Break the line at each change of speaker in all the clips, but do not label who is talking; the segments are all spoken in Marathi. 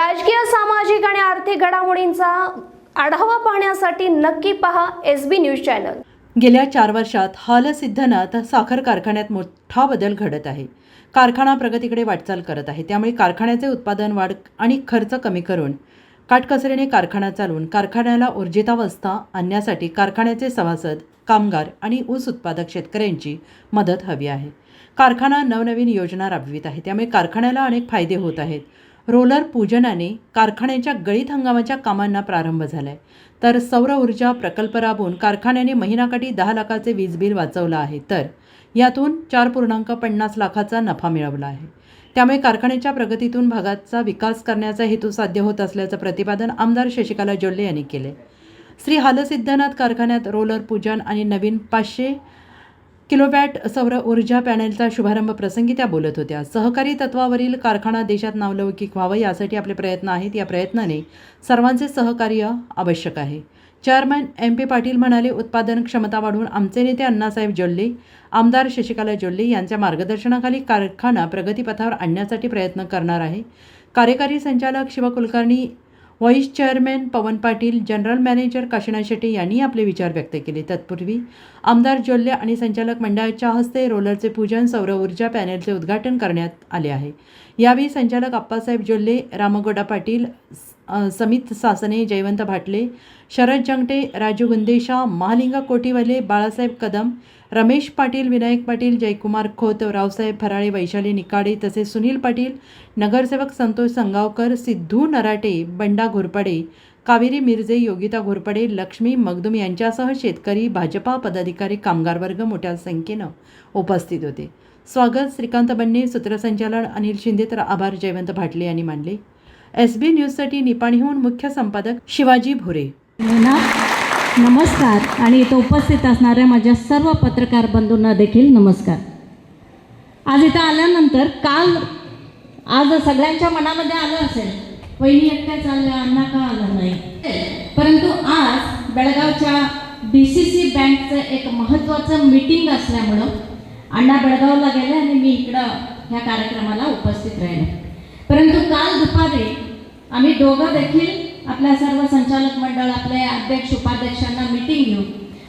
राजकीय सामाजिक आणि आर्थिक घडामोडींचा आढावा पाहण्यासाठी नक्की पहा एस बी न्यूज चॅनल.
गेल्या चार वर्षात हालसिद्धनाथ साखर कारखान्यात मोठा बदल घडत आहे. कारखाना प्रगतीकडे वाटचाल करत आहे. त्यामुळे कारखान्याचे उत्पादन वाढ आणि खर्च कमी करून काटकसरीने कारखाना चालवून कारखान्याला ऊर्जितावस्था आणण्यासाठी कारखान्याचे सभासद कामगार आणि ऊस उत्पादक शेतकऱ्यांची मदत हवी आहे. कारखाना नवनवीन योजना राबवित आहे. त्यामुळे कारखान्याला अनेक फायदे होत आहेत. रोलर पूजनाने कारखान्याच्या गळीत हंगामाच्या कामांना प्रारंभ झालाय. तर सौर ऊर्जा प्रकल्प राबवून कारखान्याने महिनाकाठी दहा लाखाचे वीज बिल वाचवलं आहे. तर यातून चार पूर्णांक पन्नास लाखाचा नफा मिळवला आहे. त्यामुळे कारखान्याच्या प्रगतीतून भागाचा विकास करण्याचा हेतू साध्य होत असल्याचं प्रतिपादन आमदार शशिकला जोल्ले यांनी केले श्री हालसिद्धनाथ कारखान्यात रोलर पूजन आणि नवीन पाचशे किलोवॅट सौर ऊर्जा पॅनेलचा शुभारंभ प्रसंगी त्या बोलत होत्या. सहकारी तत्वावरील कारखाना देशात नावलौकिक व्हावं यासाठी आपले प्रयत्न आहेत. या प्रयत्नाने सर्वांचे सहकार्य आवश्यक आहे. चेअरमॅन एम पी पाटील म्हणाले उत्पादन क्षमता वाढवून आमचे नेते अण्णासाहेब जोल्ले आमदार शशिकला जोल्ले यांच्या मार्गदर्शनाखाली कारखाना प्रगतीपथावर आणण्यासाठी प्रयत्न करणार आहे. कार्यकारी संचालक Shiv Kulkarni vice chairman Pawan Patil general manager Kashinath Shetty यांनी आपले विचार व्यक्त केले. तत्पूर्वी आमदार जोल्ले आणि संचालक मंडळाच्या हस्ते रोलरचे पूजन सौर ऊर्जा पॅनेलचे उद्घाटन करण्यात आले आहे. यावेळी संचालक आप्पासाहेब जोल्ले रामगोडा पाटील समित सासने जयवंत भाटले शरद जंगटे राजू गुंदेशा महालिंग कोटीवाले बाळासाहेब कदम रमेश पाटील विनायक पाटील जयकुमार खोत रावसाहेब फराळे वैशाली निकाडे तसेच सुनील पाटील नगरसेवक संतोष संगावकर सिद्धू नराटे बंडा घोरपडे कावेरी मिरजे योगिता घोरपडे लक्ष्मी मगदुम यांच्यासह शेतकरी भाजपा पदाधिकारी कामगार वर्ग मोठ्या संख्येनं उपस्थित होते. स्वागत श्रीकांत बन्ने सूत्रसंचालन अनिल शिंदे तर आभार जयवंत भाटले यांनी मानले. एस बी न्यूजसाठी निपाणीहून मुख्य संपादक शिवाजी भोरे.
ना नमस्कार. आणि इथं उपस्थित असणाऱ्या माझ्या सर्व पत्रकार बंधूंना देखील नमस्कार. आज इथं आल्यानंतर काल आज सगळ्यांच्या मनामध्ये आलं असेल वहिनी एकट्या चालल्या अण्णा का आलं नाही? परंतु आज बेळगावच्या डी सी सी बँकचं एक महत्त्वाचं मीटिंग असल्यामुळं अण्णा बेळगावला गेले आणि मी इकडं ह्या कार्यक्रमाला उपस्थित राहिले. परंतु काल दुपारी आम्ही दोघं देखील आपल्या सर्व संचालक मंडळ आपले अध्यक्ष उपाध्यक्षांना मीटिंग घेऊन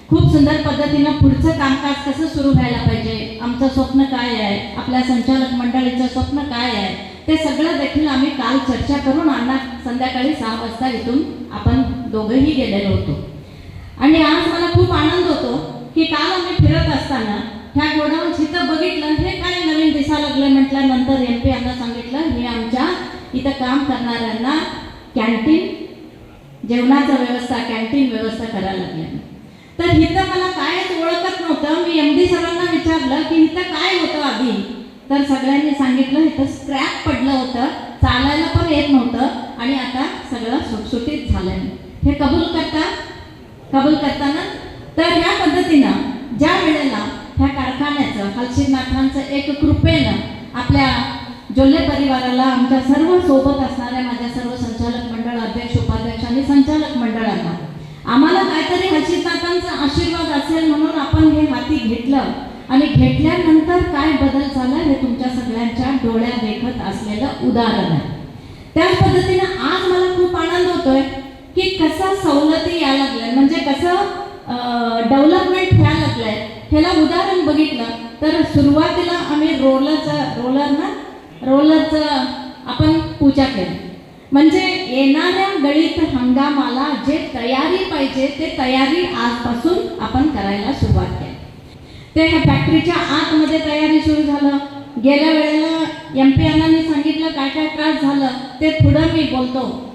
खूप सुंदर पद्धतीनं पुढचं कामकाज कसं सुरू व्हायला पाहिजे आमचं स्वप्न काय आहे आपल्या संचालक मंडळीचं स्वप्न काय आहे ते सगळं देखील आम्ही काल चर्चा करून अण्णा संध्याकाळी सहा वाजता इथून आपण दोघंही गेलेलो होतो. आणि आज मला खूप आनंद होतो की काल आम्ही फिरत असताना ह्या गोडाऊन जिथं बघितलं हे काय नवीन दिसा लागलं म्हटल्यानंतर एम पी यांना सांगितलं इथं काम करणाऱ्यांना कॅन्टीन जेवणाचा व्यवस्था कॅन्टीन व्यवस्था करायला लागल्या तर इथं मला कायच ओळखत नव्हतं. मी एम डी सरांना विचारलं की इथं काय होतं आधी? तर सगळ्यांनी सांगितलं इथं स्क्रॅप पडलं होतं चालायला पण येत नव्हतं आणि आता सगळं सुटसुटीत झालंय. हे कबूल करता? कबूल करताना? तर ह्या पद्धतीनं ज्या वेळेला ह्या कारखान्याचं हलशीनाथांचं एक कृपेनं आपल्या जोल्ले परिवाराला आमच्या सर्व सोबत असणाऱ्या माझ्या सर्व संचालक मंडळ अध्यक्ष उपाध्यक्ष आणि संचालक मंडळांना. आम्हाला काहीतरी हर्षितनाथांचा आशीर्वाद असेल म्हणून आपण हे हाती घेतलं आणि घेतल्यानंतर काय बदल झाला हे तुमच्या सगळ्यांच्या डोळ्या देखत असलेलं उदाहरण आहे. त्याच पद्धतीनं आज मला खूप आनंद होतोय की कसं सवलती यायला लागल्या. म्हणजे कसं डेव्हलपमेंट व्हायला लागलंय. ह्याला उदाहरण बघितलं तर सुरुवातीला आम्ही रोलरचा रोलर रोलरचं आपण पूजा केली. म्हणजे येणाऱ्या गळीत हंगामाला जे तयारी पाहिजे ते तयारी आजपासून आपण करायला सुरुवात केली. ते फॅक्टरीच्या आतमध्ये तयारी सुरू झालं. गेल्या वेळेला एम पी अण्णांनी सांगितलं काय काय त्रास झालं? ते पुढं मी बोलतो.